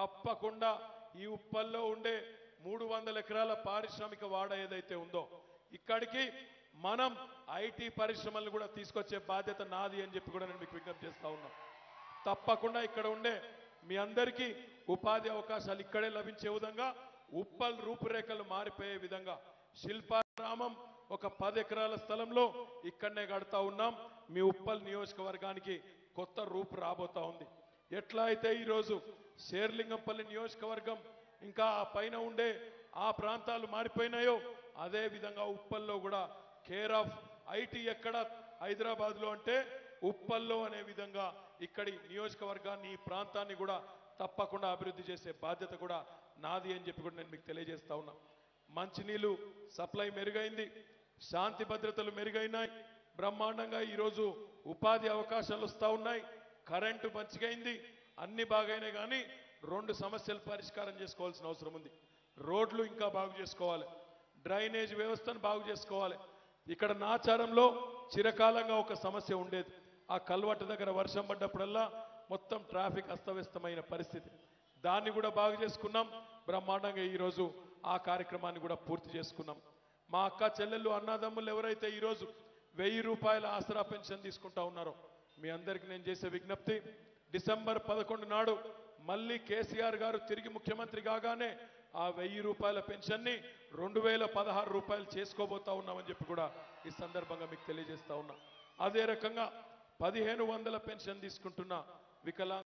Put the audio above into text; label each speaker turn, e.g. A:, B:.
A: తప్పకుండా ఈ ఉప్పల్లో ఉండే మూడు వందల ఎకరాల పారిశ్రామిక వాడ ఏదైతే ఉందో ఇక్కడికి మనం ఐటీ పరిశ్రమలను కూడా తీసుకొచ్చే బాధ్యత నాది అని చెప్పి కూడా నేను మీకు విజ్ఞప్తి చేస్తా ఉన్నా. తప్పకుండా ఇక్కడ ఉండే మీ అందరికీ ఉపాధి అవకాశాలు ఇక్కడే లభించే విధంగా ఉప్పల్ రూపురేఖలు మారిపోయే విధంగా శిల్పారామం ఒక పది ఎకరాల స్థలంలో ఇక్కడనే కడతా ఉన్నాం. మీ ఉప్పల్ నియోజకవర్గానికి కొత్త రూపు రాబోతా ఉంది. ఎట్లా అయితే ఈరోజు శేర్లింగంపల్లి నియోజకవర్గం ఇంకా ఆ పైన ఉండే ఆ ప్రాంతాలు మారిపోయినాయో అదే విధంగా ఉప్పల్లో కూడా కేర్ ఆఫ్ ఐటీ ఎక్కడ హైదరాబాద్లో అంటే ఉప్పల్లో అనే విధంగా ఇక్కడి నియోజకవర్గాన్ని ఈ ప్రాంతాన్ని కూడా తప్పకుండా అభివృద్ధి చేసే బాధ్యత కూడా నాది అని చెప్పి కూడా నేను మీకు తెలియజేస్తా ఉన్నా. మంచినీళ్ళు సప్లై మెరుగైంది శాంతి భద్రతలు మెరుగైనాయి బ్రహ్మాండంగా ఈరోజు ఉపాధి అవకాశాలు వస్తూ ఉన్నాయి. కరెంటు మంచిగైంది అన్ని బాగైనాయి కానీ రెండు సమస్యలు పరిష్కారం చేసుకోవాల్సిన అవసరం ఉంది. రోడ్లు ఇంకా బాగు చేసుకోవాలి. డ్రైనేజ్ వ్యవస్థను బాగు చేసుకోవాలి. ఇక్కడ నాచారంలో చిరకాలంగా ఒక సమస్య ఉండేది. ఆ కల్వట్ట దగ్గర వర్షం పడ్డప్పుడల్లా మొత్తం ట్రాఫిక్ అస్తవ్యస్తమైన పరిస్థితి. దాన్ని కూడా బాగు చేసుకున్నాం. బ్రహ్మాండంగా ఈరోజు ఆ కార్యక్రమాన్ని కూడా పూర్తి చేసుకున్నాం. మా అక్క చెల్లెళ్ళు అన్నదమ్ములు ఎవరైతే ఈరోజు వెయ్యి రూపాయల ఆసరా పెన్షన్ తీసుకుంటా ఉన్నారో మీ అందరికి నేను చేసే విజ్ఞప్తి డిసెంబర్ పదకొండు నాడు మళ్ళీ కేసీఆర్ గారు తిరిగి ముఖ్యమంత్రి కాగానే ఆ వెయ్యి రూపాయల పెన్షన్ని రెండు వేల పదహారు రూపాయలు చేసుకోబోతా ఉన్నామని చెప్పి కూడా ఈ సందర్భంగా మీకు తెలియజేస్తా ఉన్నా. అదే రకంగా పదిహేను వందల పెన్షన్ తీసుకుంటున్న వికలాంగ